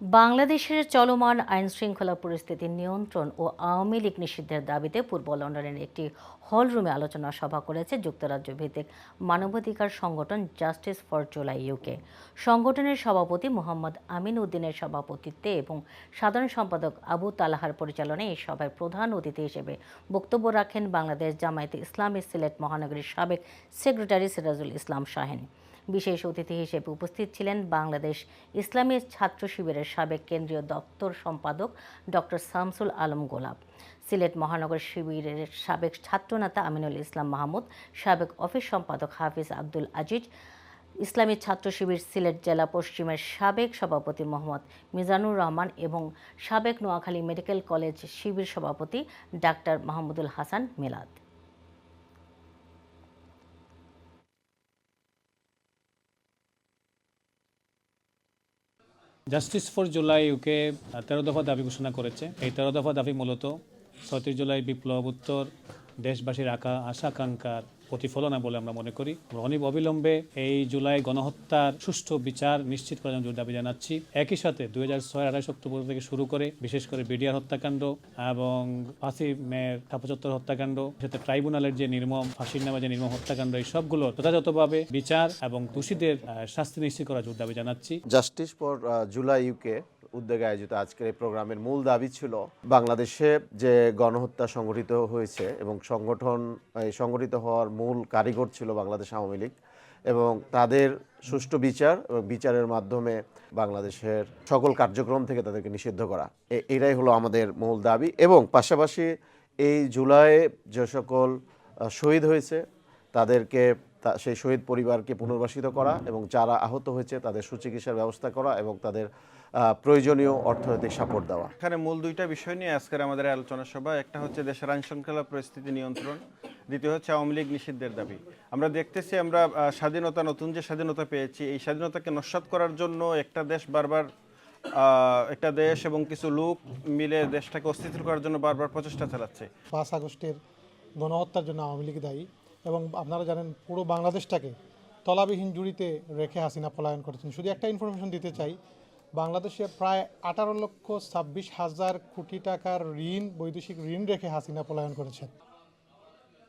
বাংলাদেশের চলমান আইন শৃঙ্খলা পরিস্থিতি নিয়ন্ত্রণ ও আওয়ামী লীগ নিষিদ্ধের দাবিতে পূর্ব লন্ডনের একটি হল রুমে আলোচনা সভা করেছে যুক্তরাজ্য ভিত্তিক মানবাধিকার সংগঠন জাস্টিস ফর জুলাই ইউকে। সংগঠনের সভাপতি মোহাম্মদ আমিন উদ্দিনের সভাপতিত্বে এবং সাধারণ সম্পাদক আবু তালাহার পরিচালনায় এই সভায় প্রধান অতিথি হিসেবে বক্তব্য রাখেন বাংলাদেশ জামায়াতে ইসলামী সিলেট মহানগরীর সাবেক সেক্রেটারি সিরাজুল ইসলাম শাহেন। বিশেষ অতিথি হিসেবে উপস্থিত ছিলেন বাংলাদেশ ইসলামী ছাত্র শিবিরের সাবেক কেন্দ্রীয় দপ্তর সম্পাদক ডক্টর শামসুল আলম গোলাপ, সিলেট মহানগর শিবিরের সাবেক ছাত্রনেতা আমিনুল ইসলাম মাহমুদ, সাবেক অফিস সম্পাদক হাফিজ আব্দুল আজিজ, ইসলামী ছাত্র শিবির সিলেট জেলা পশ্চিমের সাবেক সভাপতি মোহাম্মদ মিজানুর রহমান এবং সাবেক নোয়াখালী মেডিকেল কলেজ শিবির সভাপতি ডাক্তার মাহমুদুল হাসান মিলাদ। জাস্টিস ফর জুলাই ইউকে তেরো দফা দাবি ঘোষণা করেছে। এই তেরো দফা দাবি মূলত ছয়ত্রিশ জুলাই বিপ্লব উত্তর, দেশবাসীর আকা আশা আকাঙ্ক্ষার প্রতিফলনা বলে আমরা মনে করি। অনিব অবিলম্বে এই জুলাই গণহত্যার সুষ্ঠু বিচার নিশ্চিত করার জন্য জোর দাবি জানাচ্ছি। একই সাথে দুই হাজার ছয় আঠাশ অক্টোবর থেকে শুরু করে বিশেষ করে বিডিআর হত্যাকাণ্ড এবং ফাঁসি মেয়ের থাপচত্বর হত্যাকাণ্ড সাথে ট্রাইব্যুনালের যে নির্মম, ফাঁসির নামে যে নির্মম হত্যাকাণ্ড এই সবগুলো যথাযথভাবে বিচার এবং দোষীদের শাস্তি নিশ্চিত করার জোর দাবি জানাচ্ছি। জাস্টিস ফর জুলাই ইউকে উদ্যোগে আয়োজিত আজকের এই প্রোগ্রামের মূল দাবি ছিল বাংলাদেশে যে গণহত্যা সংগঠিত হয়েছে এবং সংগঠন সংগঠিত হওয়ার মূল কারিগর ছিল বাংলাদেশ আওয়ামী লীগ এবং তাদের সুষ্ঠু বিচার এবং বিচারের মাধ্যমে বাংলাদেশের সকল কার্যক্রম থেকে তাদেরকে নিষিদ্ধ করা। এটাই হলো আমাদের মূল দাবি এবং পাশাপাশি এই জুলাইয়ে যে সকল শহীদ হয়েছে তাদেরকে তা- সেই শহীদ পরিবারকে পুনর্বাসিত করা এবং যারা আহত হয়েছে তাদের সুচিকিৎসার ব্যবস্থা করা এবং তাদের প্রয়োজনীয় অর্থনৈতিক সাপোর্ট দেওয়া। এখানে মূল দুইটা বিষয় নিয়ে আজকের আমাদের আলোচনা সভা। একটা হচ্ছে দেশের আইন শৃঙ্খলা পরিস্থিতি নিয়ন্ত্রণ দ্বিতীয় হচ্ছে আওয়ামী লীগ নিষিদ্ধের দাবি। আমরা দেখতেছি আমরা স্বাধীনতা নতুন যে স্বাধীনতা পেয়েছি এই স্বাধীনতাকে নস্বাত করার জন্য একটা দেশ বারবার একটা দেশ এবং কিছু লোক মিলে দেশটাকে অস্থিতিশীল করার জন্য বারবার প্রচেষ্টা চালাচ্ছে। পাঁচ আগস্টের গণহত্যার জন্য আওয়ামী লীগ দায়ী। এবং আপনারা জানেন পুরো বাংলাদেশটাকে তলাবিহীন জুড়িতে রেখে হাসিনা পলায়ন করেছেন। শুধু একটা ইনফরমেশন দিতে চাই, বাংলাদেশে প্রায় আঠারো লক্ষ ছাব্বিশ হাজার কোটি টাকার ঋণ, বৈদেশিক ঋণ রেখে হাসিনা পলায়ন করেছেন।